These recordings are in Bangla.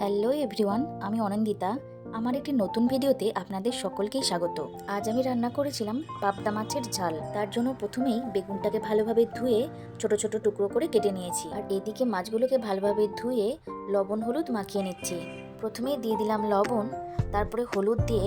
হ্যালো এভরিওয়ান, আমি অনন্দিতা। আমার একটি নতুন ভিডিওতে আপনাদের সকলকেই স্বাগত। আজ আমি রান্না করেছিলাম পাবদা মাছের ঝাল। তার জন্য প্রথমেই বেগুনটাকে ভালোভাবে ধুয়ে ছোট ছোট টুকরো করে কেটে নিয়েছি। আর এদিকে মাছগুলোকে ভালোভাবে ধুয়ে লবণ হলুদ মাখিয়ে নিচ্ছি। প্রথমেই দিয়ে দিলাম লবণ, তারপরে হলুদ দিয়ে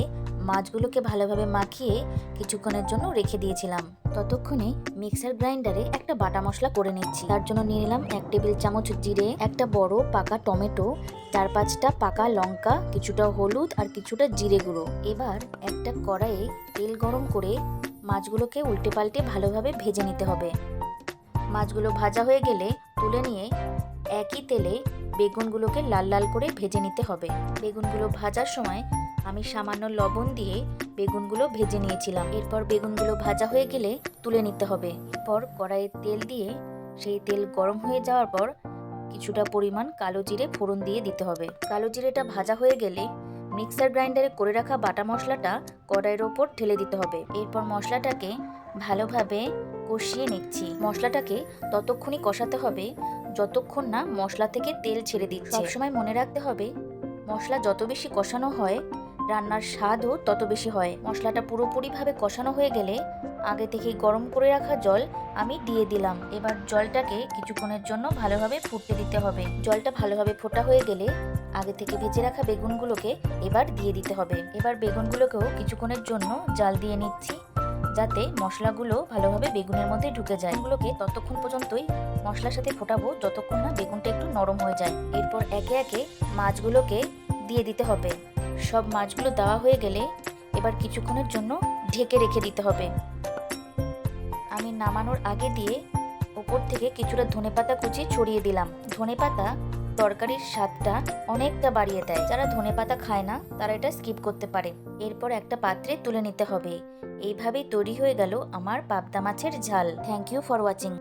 মাছগুলোকে ভালোভাবে মাখিয়ে কিছুক্ষণের জন্য রেখে দিয়েছিলাম। ততক্ষণে মিক্সার গ্রাইন্ডারে একটা বাটা মশলা করে নিচ্ছি। তার জন্য নিয়ে নিলাম এক টেবিল চামচ জিরে, একটা বড় পাকা টমেটো, চার পাঁচটা পাকা লঙ্কা, কিছুটা হলুদ আর কিছুটা জিরে গুঁড়ো। এবার একটা কড়াইয়ে তেল গরম করে মাছগুলোকে উল্টে পাল্টে ভালোভাবে ভেজে নিতে হবে। মাছগুলো ভাজা হয়ে গেলে তুলে নিয়ে একই তেলে বেগুনগুলোকে লাল লাল করে ভেজে নিতে হবে। বেগুনগুলো ভাজার সময় আমি সামান্য লবণ দিয়ে বেগুনগুলো ভেজে নিয়েছিলাম। এরপর বেগুনগুলো ভাজা হয়ে গেলে তুলে নিতে হবে। এরপর কড়াইয়ে তেল দিয়ে সেই তেল গরম হয়ে যাওয়ার পর কিছুটা পরিমাণ কালো জিরে ফোড়ন দিয়ে দিতে হবে। কালো জিরেটা ভাজা হয়ে গেলে মিক্সার গ্রাইন্ডারে করে রাখা বাটা মশলাটা কড়াইয়ের ওপর ঢেলে দিতে হবে। এরপর মশলাটাকে ভালোভাবে কষিয়ে নিচ্ছি। মশলাটাকে ততক্ষণই কষাতে হবে, যতক্ষণ না মশলা থেকে তেল ছেড়ে দিচ্ছে। সবসময় মনে রাখতে হবে, মশলা যত বেশি কষানো হয় রান্নার স্বাদও তত বেশি হয়। মশলাটা পুরোপুরিভাবে কষানো হয়ে গেলে আগে থেকে গরম করে রাখা জল আমি দিয়ে দিলাম। এবার জলটাকে কিছুক্ষণের জন্য ভালোভাবে ফুটতে দিতে হবে। জলটা ভালোভাবে ফোটা হয়ে গেলে আগে থেকে ভেজে রাখা বেগুনগুলোকে এবার দিয়ে দিতে হবে। এবার বেগুনগুলোকেও কিছুক্ষণের জন্য জাল দিয়ে নিচ্ছি যাতে মশলাগুলো ভালোভাবে বেগুনের মধ্যে ঢুকে যায়। এগুলোকে ততক্ষণ পর্যন্তই মশলার সাথে ফোটাবো যতক্ষণ না বেগুনটা একটু নরম হয়ে যায়। এরপর একে একে মাছগুলোকে দিয়ে দিতে হবে। সব মাছগুলো দেওয়া হয়ে গেলে এবার কিছুক্ষণের জন্য ঢেকে রেখে দিতে হবে। আমি নামানোর আগে দিয়ে ওপর থেকে কিছুটা ধনেপাতা কুচি ছড়িয়ে দিলাম। ধনেপাতা তরকারির স্বাদটা অনেকটা বাড়িয়ে দেয়। যারা ধনেপাতা খায় না, তারা এটা স্কিপ করতে পারে। এরপর একটা পাত্রে তুলে নিতে হবে। এইভাবেই তৈরি হয়ে গেল আমার পাবদা মাছের ঝাল। Thank you for watching.